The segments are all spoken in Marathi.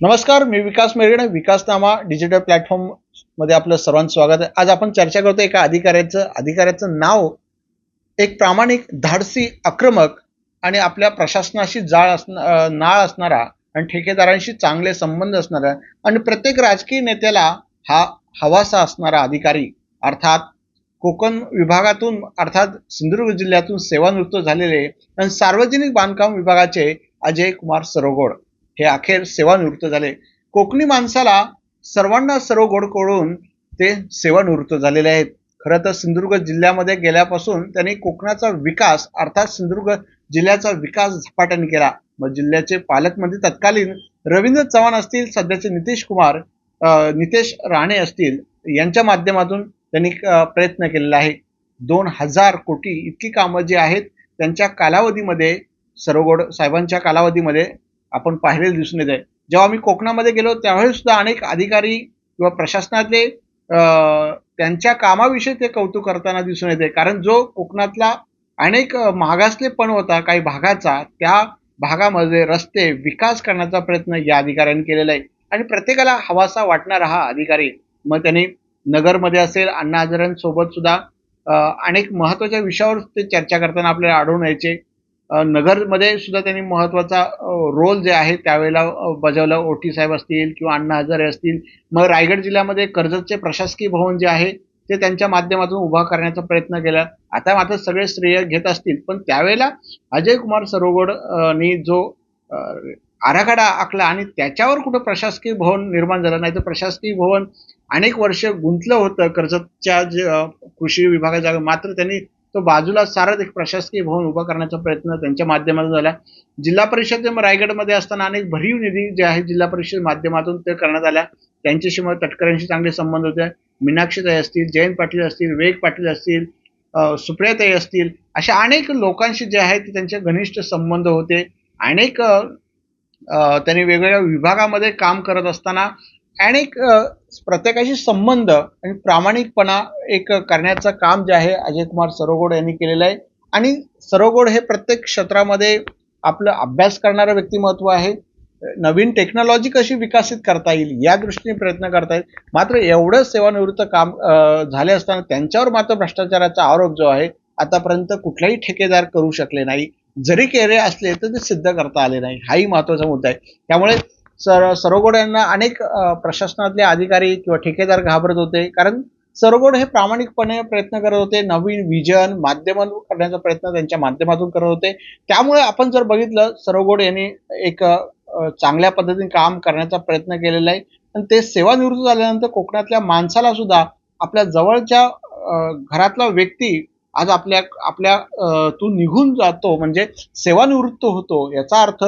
नमस्कार मी विकास मेरगडे विकासनामा डिजिटल प्लॅटफॉर्ममध्ये आपलं सर्वांचं स्वागत आहे. आज आपण चर्चा करतो एका अधिकाऱ्याचं. अधिकाऱ्याचं नाव एक प्रामाणिक धाडसी आक्रमक आणि आपल्या प्रशासनाशी जाळ असण नाळ असणारा आणि ठेकेदारांशी चांगले संबंध असणारा आणि प्रत्येक राजकीय नेत्याला हा हवासा असणारा अधिकारी. अर्थात कोकण विभागातून अर्थात सिंधुदुर्ग जिल्ह्यातून सेवानिवृत्त झालेले आणि सार्वजनिक बांधकाम विभागाचे अजय कुमार सरोगोड. हे अखेर सेवानिवृत्त झाले. कोकणी माणसाला सर्वांना सर्व गोड कळून ते सेवानिवृत्त झालेले आहेत. खरं तर सिंधुदुर्ग जिल्ह्यामध्ये गेल्यापासून त्यांनी कोकणाचा विकास अर्थात सिंधुदुर्ग जिल्ह्याचा विकास झपाट्याने केला. मग जिल्ह्याचे पालकमंत्री तत्कालीन रवींद्र चव्हाण असतील सध्याचे नितीश कुमार नितेश राणे असतील यांच्या माध्यमातून त्यांनी प्रयत्न केलेला आहे. दोन हजार कोटी इतकी कामं जी आहेत त्यांच्या कालावधीमध्ये सरोगोड साहेबांच्या कालावधीमध्ये आपण पाहिलेलं दिसून येत आहे जेव्हा मी कोकणामध्ये गेलो त्यावेळेस सुद्धा अनेक अधिकारी किंवा प्रशासनातले त्यांच्या कामाविषयी ते कौतुक करताना दिसून येते कारण जो कोकणातला अनेक मागासलेपण होता काही भागाचा त्या भागामध्ये रस्ते विकास करण्याचा प्रयत्न या अधिकाऱ्यांनी केलेला आहे. आणि प्रत्येकाला हवासा वाटणारा हा अधिकारी मग त्यांनी नगरमध्ये असेल अण्णा हजारांसोबत सुद्धा अनेक महत्त्वाच्या विषयावर ते चर्चा करताना आपल्याला आढळून यायचे. नगरमध्ये सुद्धा त्यांनी महत्त्वाचा रोल जे आहे त्यावेळेला बजावला. ओटी साहेब असतील किंवा अण्णा हजारे असतील. मग रायगड जिल्ह्यामध्ये कर्जतचे प्रशासकीय भवन जे आहे ते त्यांच्या माध्यमातून उभा करण्याचा प्रयत्न केला. आता मात्र सगळे श्रेय घेत असतील. पण त्यावेळेला अजय कुमार सरोगडनी नी जो आराखडा आखला आणि त्याच्यावर कुठं प्रशासकीय भवन निर्माण झालं नाही तर प्रशासकीय भवन अनेक वर्ष गुंतलं होतं कर्जतच्या जे कृषी विभागाच्या मात्र त्यांनी तो बाजूला सारत एक प्रशासकीय भवन उभा करण्याचा प्रयत्न त्यांच्या माध्यमातून झाला. जिल्हा परिषद रायगडमध्ये असताना अनेक भरीव निधी जे आहे जिल्हा परिषद माध्यमातून ते करण्यात आल्या. त्यांच्याशी मग तटकऱ्यांशी चांगले संबंध होते. मीनाक्षीताई असतील जयंत पाटील असतील वेग पाटील असतील सुप्रियाताई असतील अशा अनेक लोकांशी जे आहे ते त्यांचे घनिष्ठ संबंध होते. अनेक त्यांनी वेगवेगळ्या विभागामध्ये काम करत असताना आणि एक प्रत्येकाशी संबंध आणि प्रामाणिकपणा एक करण्याचं काम जे आहे अजय कुमार सरोगोड यांनी केलेलं आहे. आणि सरोगोड हे प्रत्येक क्षेत्रामध्ये आपलं अभ्यास करणारं व्यक्तिमत्व आहे. नवीन टेक्नॉलॉजी कशी विकसित करता येईल या दृष्टीने प्रयत्न करतायत मात्र एवढं सेवानिवृत्त काम झाले असताना त्यांच्यावर मात्र भ्रष्टाचाराचा आरोप जो आहे आतापर्यंत कुठलाही ठेकेदार करू शकले नाही. जरी केले असले तर ते सिद्ध करता आले नाही. हाही महत्त्वाचा मुद्दा आहे. त्यामुळे सर सरोगोड यांना अनेक प्रशासनातले अधिकारी किंवा ठेकेदार घाबरत होते. कारण सरोगोड हे प्रामाणिकपणे प्रयत्न करत होते. नवीन विजन माध्यम करण्याचा प्रयत्न त्यांच्या माध्यमातून करत होते. त्यामुळे आपण जर बघितलं सरोगोड यांनी एक चांगल्या पद्धतीने काम करण्याचा प्रयत्न केलेला आहे. आणि ते सेवानिवृत्त झाल्यानंतर कोकणातल्या माणसाला सुद्धा आपल्या जवळच्या घरातला व्यक्ती आज आपल्या आपल्या तू निघून जातो. म्हणजे सेवानिवृत्त होतो. याचा अर्थ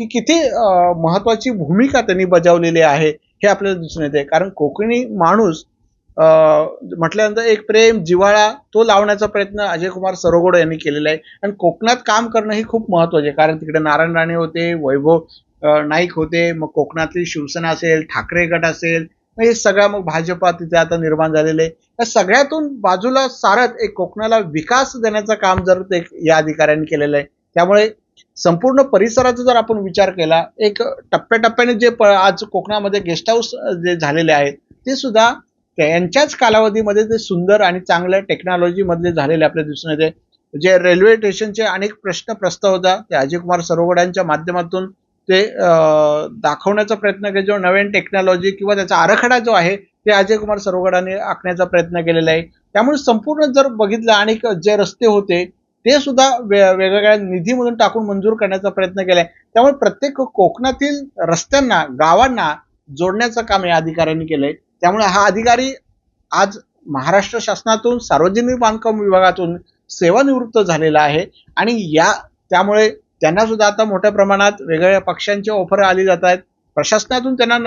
की किती महत्त्वाची महत्वाची भूमिका त्यांनी बजावलेली आहे हे आपल्याला दिसून येते. कारण कोकणी माणूस म्हटल्यानंतर एक प्रेम जिव्हाळा तो लावण्याचा प्रयत्न अजय कुमार सरोगोड यांनी केलेला आहे. आणि कोकणात काम करणं ही खूप महत्त्वाचे आहे. कारण तिकडे नारायण राणे होते वैभव नाईक होते मग कोकणातली शिवसेना असेल ठाकरे गट असेल मग हे सगळं मग भाजपा तिथे आता निर्माण झालेले आहे. या सगळ्यातून बाजूला सारत एक कोकणाला विकास देण्याचं काम जर ते या अधिकाऱ्यांनी केलेलं आहे त्यामुळे संपूर्ण परिसराचा जर आपण विचार केला एक टप्प्याटप्प्याने जे प- आज कोकणामध्ये गेस्ट हाऊस जे झालेले आहेत ते सुद्धा त्यांच्याच कालावधीमध्ये ते सुंदर आणि चांगल्या टेक्नॉलॉजीमधले झालेले आपल्याला दिसून येते. जे रेल्वे स्टेशनचे अनेक प्रश्न प्रस्ताव होता ते अजय कुमार सरोगडांच्या माध्यमातून ते दाखवण्याचा प्रयत्न केला जो नवीन टेक्नॉलॉजी किंवा त्याचा आराखडा जो आहे ते अजय कुमार सरोगडाने आखण्याचा प्रयत्न केलेला आहे. त्यामुळे संपूर्ण जर बघितलं आणि जे रस्ते होते ते सुद्धा वे- वेगवेगळ्या निधीमधून टाकून मंजूर करण्याचा प्रयत्न केलाय. त्यामुळे प्रत्येक कोकणातील रस्त्यांना गावांना जोडण्याचं काम या अधिकाऱ्यांनी केलंय. त्यामुळे हा अधिकारी आज महाराष्ट्र शासनातून सार्वजनिक बांधकाम विभागातून सेवानिवृत्त झालेला आहे. आणि या त्यामुळे त्यांना सुद्धा आता मोठ्या प्रमाणात वेगवेगळ्या पक्षांची ऑफर आली जात आहेत. प्रशासनातून त्यांना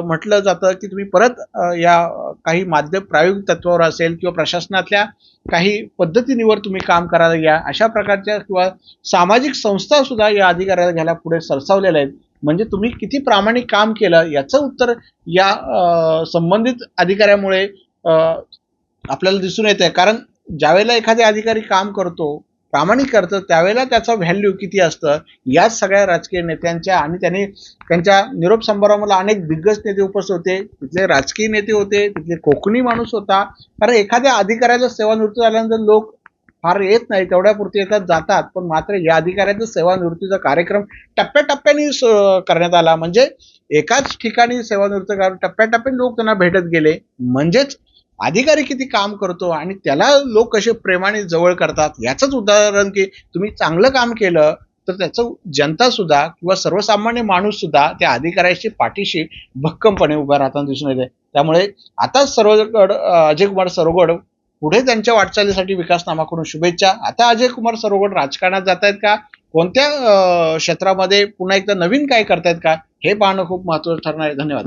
म्हटलं जातं की तुम्ही परत या काही माध्यम प्रायोगिक तत्वावर असेल किंवा प्रशासनातल्या काही पद्धतींवर तुम्ही काम करायला घ्या अशा प्रकारच्या किंवा सामाजिक संस्था सुद्धा या अधिकाऱ्याला घ्यायला पुढे सरसावलेल्या आहेत. म्हणजे तुम्ही किती प्रामाणिक काम केलं याचं उत्तर या संबंधित अधिकाऱ्यामुळे आपल्याला दिसून येत आहे कारण ज्यावेळेला एखादा अधिकारी काम करतो प्रामाणिक करतं त्यावेळेला त्याचं व्हॅल्यू किती असतं? याच सगळ्या राजकीय नेत्यांच्या आणि त्यांनी त्यांच्या निरोप समारंभाला अनेक दिग्गज नेते उपस्थित होते. तिथले राजकीय नेते होते तिथले कोकणी माणूस होता. कारण एखाद्या अधिकाऱ्याचं सेवानिवृत्त झाल्यानंतर लोक फार येत नाही तेवढ्यापुरती येतात जातात. पण मात्र या अधिकाऱ्याचा सेवानिवृत्तीचा कार्यक्रम टप्प्याटप्प्याने करण्यात आला. म्हणजे एकाच ठिकाणी सेवानिवृत्त टप्प्याटप्प्याने लोक त्यांना भेटत गेले. म्हणजेच अधिकारी किती काम करतो आणि त्याला लोक कसे प्रेमाने जवळ करतात याचंच उदाहरण की तुम्ही चांगलं काम केलं तर त्याचं जनता सुद्धा किंवा सर्वसामान्य माणूस सुद्धा त्या अधिकाऱ्याशी पाठीशी भक्कमपणे उभा राहताना दिसून येते. त्यामुळे आता सर्वगड अजय कुमार सरोगड पुढे त्यांच्या वाटचालीसाठी विकासनामाकडून शुभेच्छा. आता अजय कुमार सरोगड राजकारणात जात आहेत का? कोणत्या क्षेत्रामध्ये पुन्हा एकदा नवीन काय करतायत का? हे पाहणं खूप महत्वाचं ठरणार आहे. धन्यवाद.